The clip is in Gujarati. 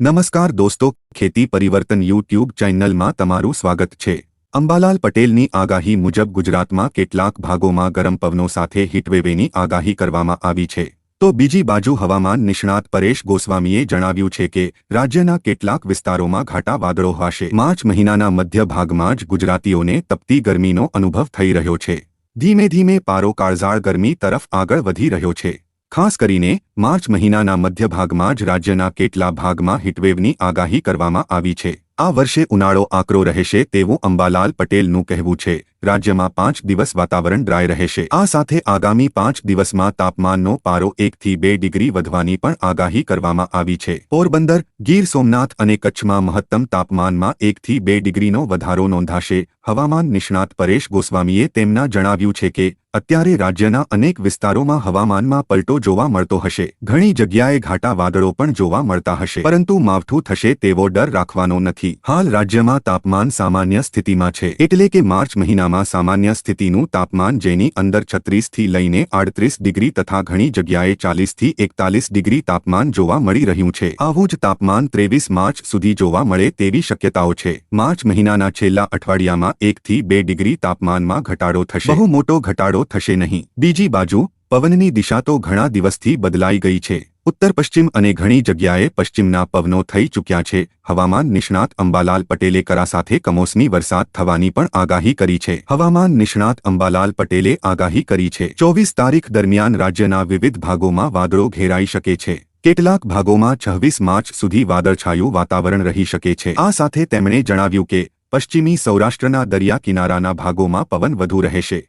નમસ્કાર દોસ્તો, ખેતી પરિવર્તન યુટ્યુબ ચેનલમાં તમારું સ્વાગત છે. અંબાલાલ પટેલની આગાહી મુજબ ગુજરાતમાં કેટલાક ભાગોમાં ગરમ પવનો સાથે હીટવેવેની આગાહી કરવામાં આવી છે. તો બીજી બાજુ હવામાન નિષ્ણાત પરેશ ગોસ્વામીએ જણાવ્યું છે કે, રાજ્યના કેટલાક વિસ્તારોમાં ઘાટા વાદળો હશે. માર્ચ મહિનાના મધ્ય ભાગમાં જ ગુજરાતીઓને તપતી ગરમીનો અનુભવ થઈ રહ્યો છે. ધીમે ધીમે પારો કાળઝાળ ગરમી તરફ આગળ વધી રહ્યો છે. ખાસ કરીને માર્ચ મહિનાના મધ્ય ભાગમાં જ રાજ્યના કેટલા ભાગમાં હીટવેવની આગાહી કરવામાં આવી છે. આ વર્ષે ઉનાળો આકરો રહેશે તેવું અંબાલાલ પટેલનું કહેવું છે. રાજ્યમાં પાંચ દિવસ વાતાવરણ ડ્રાય રહેશે. આ સાથે આગામી પાંચ દિવસમાં તાપમાનનો પારો એકથી બે ડિગ્રી વધવાની પણ આગાહી કરવામાં આવી છે. પોરબંદર, ગીર સોમનાથ અને કચ્છમાં મહત્તમ તાપમાનમાં એકથી બે ડિગ્રીનો વધારો નોંધાશે. હવામાન નિષ્ણાત પરેશ ગોસ્વામીએ તેમના જણાવ્યું છે કે અત્યારે રાજ્યના અનેક વિસ્તારોમાં હવામાનમાં પલટો જોવા મળતો હશે. ઘણી જગ્યાએ ઘાટા વાદળો પણ જોવા મળતા હશે. પરંતુ માવઠું થશે તેવો ડર રાખવાનો નથી. હાલ રાજ્યમાં તાપમાન સામાન્ય સ્થિતિમાં છે. એટલે કે માર્ચ મહિનામાં સામાન્ય સ્થિતિનું તાપમાન જેની અંદર છત્રીસથી લઈને આડત્રીસ ડિગ્રી તથા ઘણી જગ્યાએ ચાલીસથી એકતાલીસ ડિગ્રી તાપમાન જોવા મળી રહ્યું છે. આવું જ તાપમાન ત્રેવીસ માર્ચ સુધી જોવા મળે તેવી શક્યતાઓ છે. માર્ચ મહિનાના છેલ્લા અઠવાડિયામાં એકથી બે ડિગ્રી તાપમાનમાં ઘટાડો થશે. બહુ મોટો ઘટાડો થશે નહીં. બીજી બાજુ, પવનની દિશા તો ઘણા દિવસથી બદલાઈ ગઈ છે. ઉત્તર પશ્ચિમ અને ઘણી જગ્યાએ પશ્ચિમના પવનો થઈ ચૂક્યા છે. હવામાન નિષ્ણાત અંબાલાલ પટેલે કરા સાથે કમોસમી વરસાદ થવાની પણ આગાહી કરી છે. હવામાન નિષ્ણાત અંબાલાલ પટેલે આગાહી કરી છે. ચોવીસ તારીખ દરમિયાન રાજ્યના વિવિધ ભાગોમાં વાદળો ઘેરાઈ શકે છે. કેટલાક ભાગોમાં છવ્વીસ માર્ચ સુધી વાદળછાયું વાતાવરણ રહી શકે છે. આ સાથે તેમણે જણાવ્યું કે, પશ્ચિમી સૌરાષ્ટ્રના દરિયા કિનારાના ભાગોમાં પવન વધુ રહેશે.